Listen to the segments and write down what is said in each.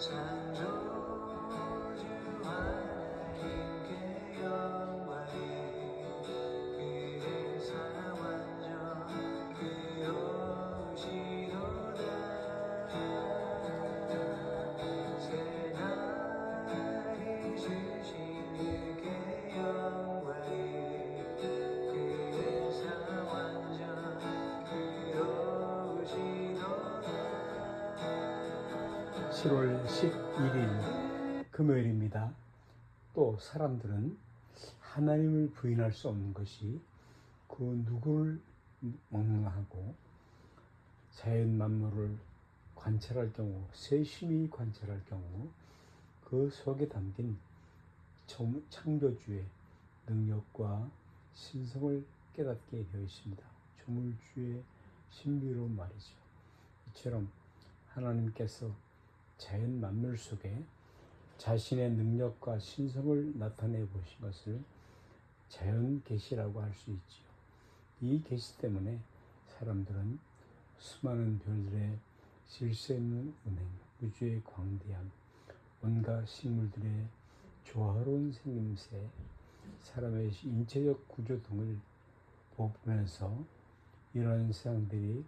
창 7월 11일 금요일입니다. 또 사람들은 하나님을 부인할 수 없는 것이 그 누구를 멍하고 자연 만물을 관찰할 경우, 세심히 관찰할 경우 그 속에 담긴 정- 창조주의 능력과 신성을 깨닫게 되어 있습니다. 조물주의 신비로운 말이죠. 이처럼 하나님께서 자연 만물 속에 자신의 능력과 신성을 나타내 보신 것을 자연 계시라고 할 수 있지요. 이 계시 때문에 사람들은 수많은 별들의 질서 있는 은행, 우주의 광대함, 온갖 식물들의 조화로운 생김새, 사람의 인체적 구조 등을 보면서 이러한 세상들이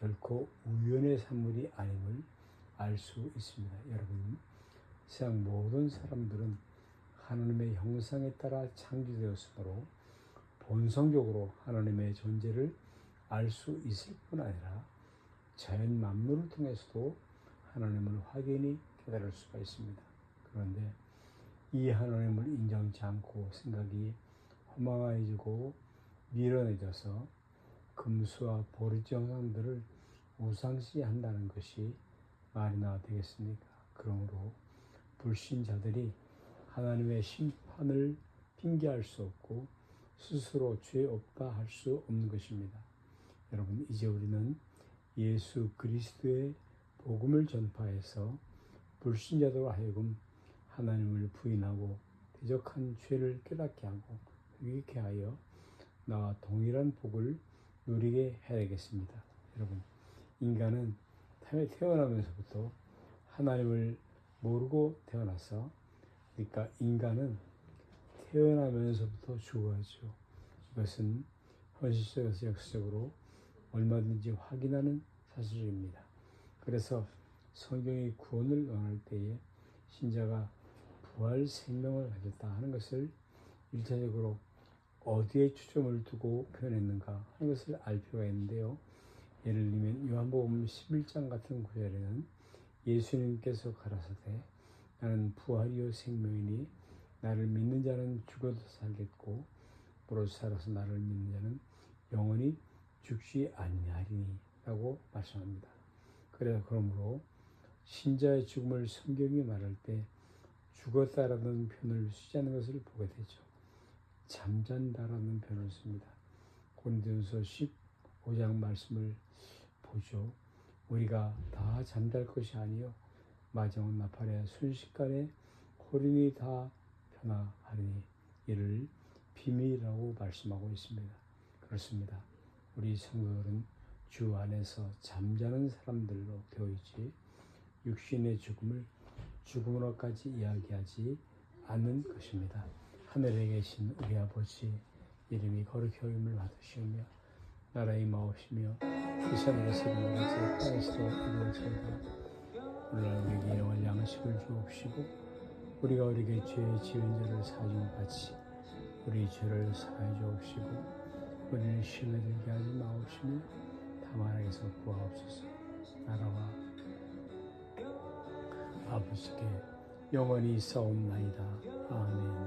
결코 우연의 산물이 아님을 알 수 있습니다. 여러분, 세상 모든 사람들은 하나님의 형상에 따라 창조되었으므로 본성적으로 하나님의 존재를 알 수 있을 뿐 아니라 자연 만물을 통해서도 하나님을 확연히 깨달을 수가 있습니다. 그런데 이 하나님을 인정치 않고 생각이 허망해지고 미련해져서 금수와 보리지 형상들을 우상시 한다는 것이 말이나 되겠습니까? 그러므로 불신자들이 하나님의 심판을 핑계할 수 없고 스스로 죄 없다 할 수 없는 것입니다. 여러분 이제 우리는 예수 그리스도의 복음을 전파해서 불신자들로 하여금 하나님을 부인하고 대적한 죄를 깨닫게 하고 회개케 하여 나와 동일한 복을 누리게 해야겠습니다. 여러분 인간은 태어나면서부터 하나님을 모르고 태어나서 그러니까 인간은 태어나면서부터 죽어야죠. 이것은 현실적에서 역사적으로 얼마든지 확인하는 사실입니다. 그래서 성경의 구원을 원할 때에 신자가 부활 생명을 가졌다 하는 것을 일차적으로 어디에 초점을 두고 표현했는가 하는 것을 알 필요가 있는데요. 예를 들면 요한복음 11장 같은 구절에는 예수님께서 가라사대 나는 부활이요 생명이니 나를 믿는 자는 죽어도 살겠고 무릇 살아서 나를 믿는 자는 영원히 죽지 아니하리니 라고 말씀합니다. 그래서 그러므로 신자의 죽음을 성경이 말할 때 죽었다라는 표현을 쓰지 않는 것을 보게 되죠. 잠잔다라는 표현을 씁니다. 고린도서 5장 말씀을 보죠. 우리가 다 잠잘 것이 아니요 마정은 나팔에 순식간에 호린이 다 변화하니 이를 비밀이라고 말씀하고 있습니다. 그렇습니다. 우리 성도들은 주 안에서 잠자는 사람들로 되어 있지 육신의 죽음을 죽음으로까지 이야기하지 않는 것입니다. 하늘에 계신 우리 아버지 이름이 거룩히 여김을 받으시며 나라의 마옵시며 이 하늘에서 이루어진 땅에서도 이루어지이다 오늘 우리에게 영원 양식을 주옵시고 우리가 우리에게 죄 지은 자를 사하는 같이 우리 죄를 사하여 주옵시고 우리를 시험에 들게 하지 마옵시며 다만 에게서 구하옵소서. 나라와 아버지께 영원히 싸움나이다. 아멘